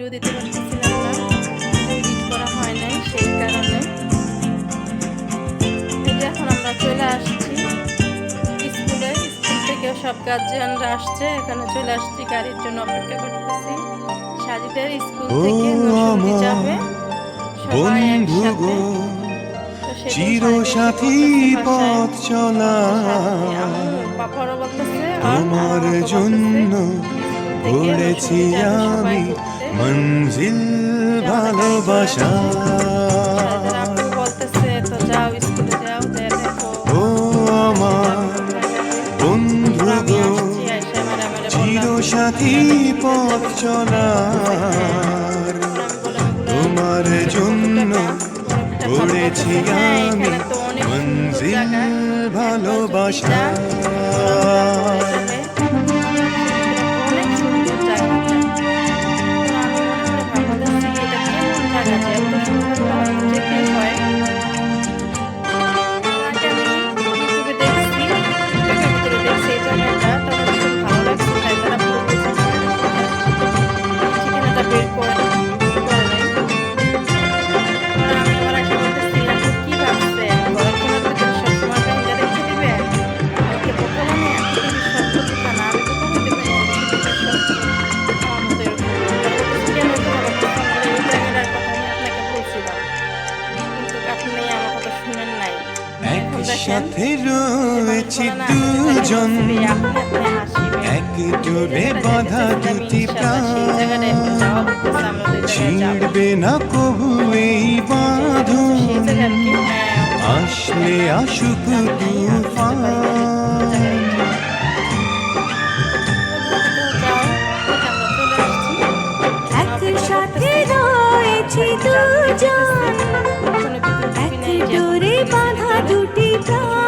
Video দিতে পারতেছিলাম না এডিট করা হয় নাই সেই কারণে। এখন আমরা চলে আসছি স্কুলে। স্কুল থেকে সব গার্জিয়ানরা আসছে। এখানে চলে আসছি গাড়ির জন্য অপেক্ষা করতেছি। সাজিদের স্কুল থেকে নসুন্দি যাবে সবাই একসাথে। চির সাথী পথ চলা। তোমার জন্য করেছি আমি মঞ্জিল ভালোবাসা। ও আমার বন্ধু গো, চিরসাথী পথ চলার। তোমার জন্য করেছি আমি মঞ্জিল ভালোবাসা। আছি দুজন। এক জোরে বাধা দুটি ছিড়বে না কবু এই বাঁধন। আসলে আসুক তুফান। একসাথে বাঁধা দুটি প্রাণ।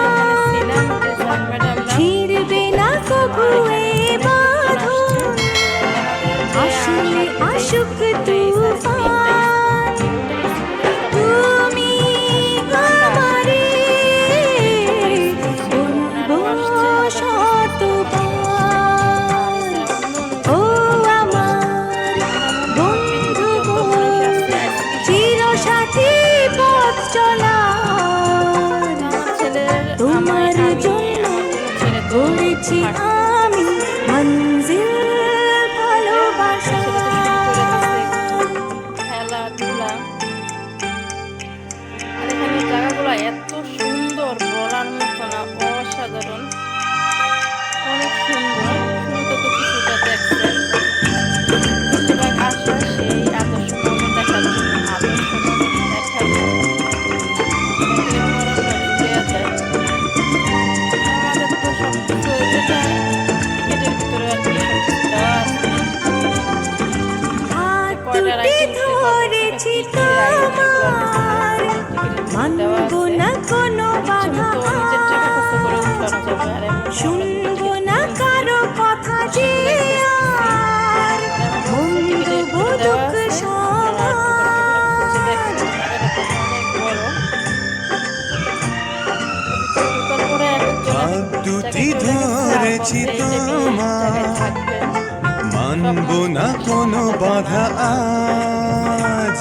না কোনো বাধা আজ।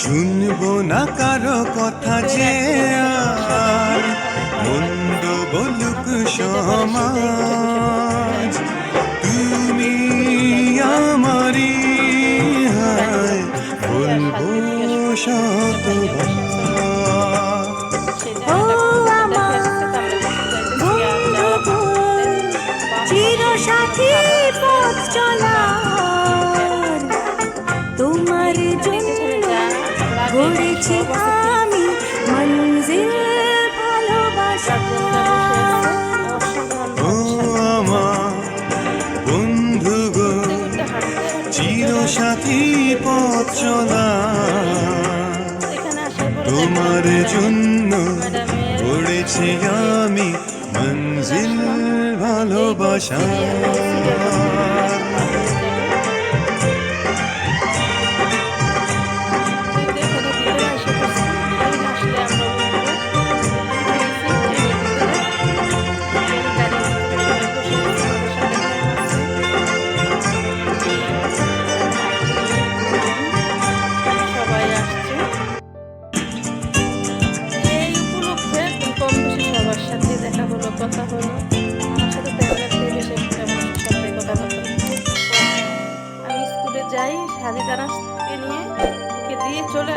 শুনব না কারও কথা যে মন্দ বলুক সমাজ, তুমি আমারি হায়। বলব শতবার পেয়েছি আমি মঞ্জিল ভালোবাসা। বন্ধু গো, চির সাথী পচলা চলা। তোমার জন্য পড়েছি আমি মঞ্জিল ভালোবাসা।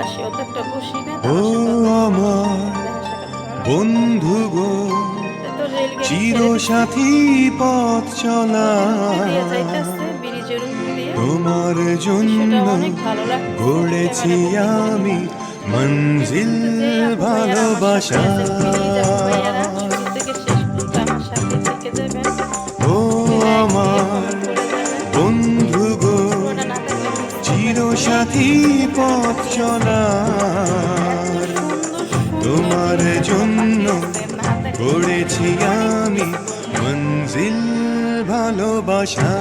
আসি ও তো একটা বসি না আমার বন্ধু গো চির সাথী পথ চলা। তোমার জন্য গড়েছি আমি মঞ্জিল ভালোবাসা। পথ পচনার তোমার জন্য করেছি আমি মঞ্জিল ভালোবাসা।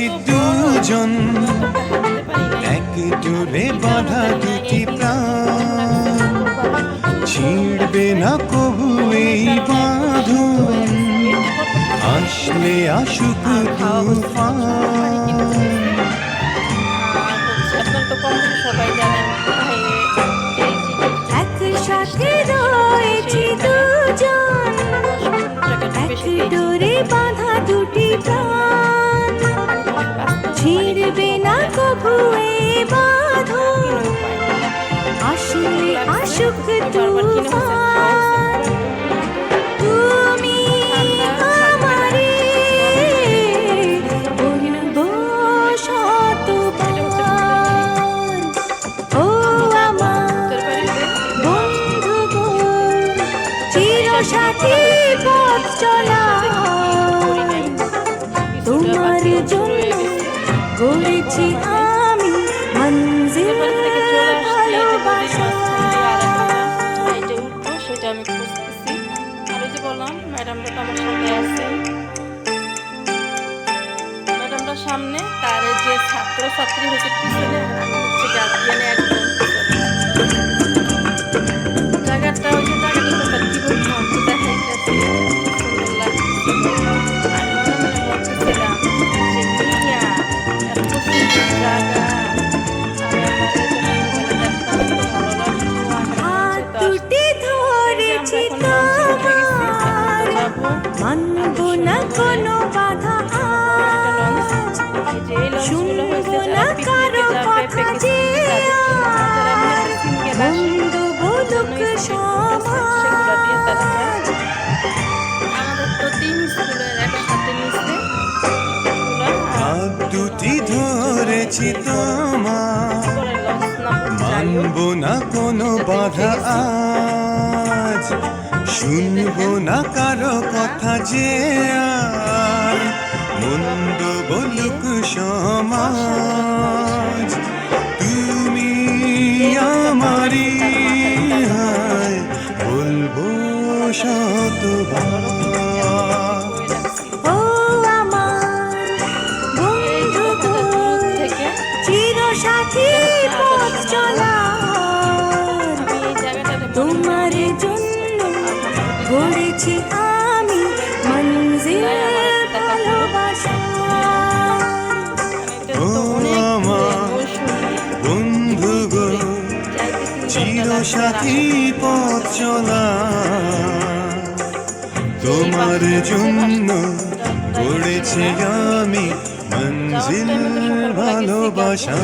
রয়েছি দুজন। এক জোরে বাধা দুটি প্রাণ। ছিড়বে না কবু এই বাঁধন। আসলে আসুক তুফান। সবাই জানেন রয়েছি দুজন। এক বাঁধা দুটি প্রাণ। ছিড়বে না কভু এ বাঁধন। আসলে আসুক তুফান। তুমি আমারে সাথী পথ চলা। তোমার জন্য গড়েছি আমি মঞ্জিল সেটা আমি খুঁজতেছি। আর ওই যে বললাম ম্যাডামটা তো আমার সাথে আছে। ম্যাডামটার সামনে তার যে ছাত্র ছাত্রী হচ্ছে পিছনে আর আমি হচ্ছে গার্জিয়ানে একদম দুটি ধরেছি তোমার। মানব না কোনো বাধা আজ। শুনব না কারও কথা যে আর। মন্দ বলুক সমাজ তুমি আমারি হায় বলব শতবার। ও আমার বন্ধু গো চির সাথী পথ চলা। তোমার জন্য গড়েছি আমি মঞ্জিল। সাথী পথ চলা। তোমার জন্য করেছি আমি মঞ্জিল ভালোবাসা।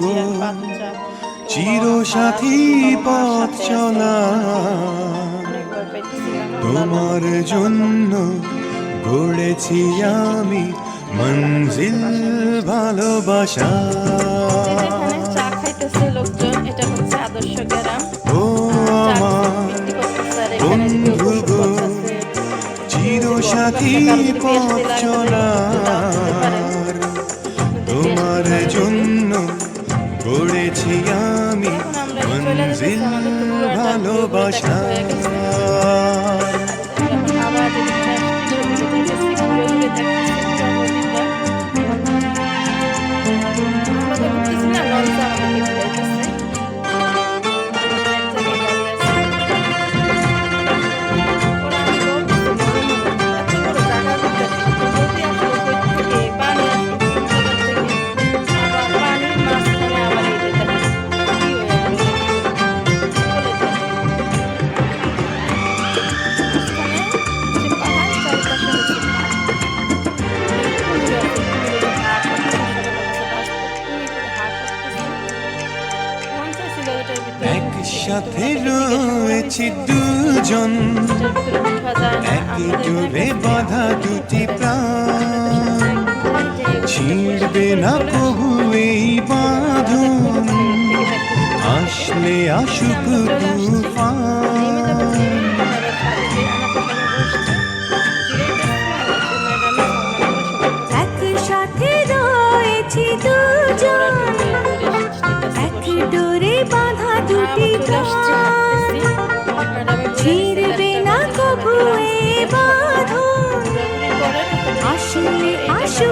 গো চির সাথী পথ চলা। তোমার জন্য গড়েছি আমি মঞ্জিল ভালোবাসা। চির সাথী পথ চলা। ভালোবাসা। আবার দুজন একই ডুবে বাধা দুটি প্রাণ। ছিঁড়বে না প্রভু এই বাঁধন আসলে আসুক তুফান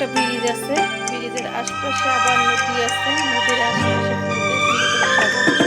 একটা ব্রিজ আছে। ব্রিজের আশপাশে আবার নদী আছে। নদীর আশপাশে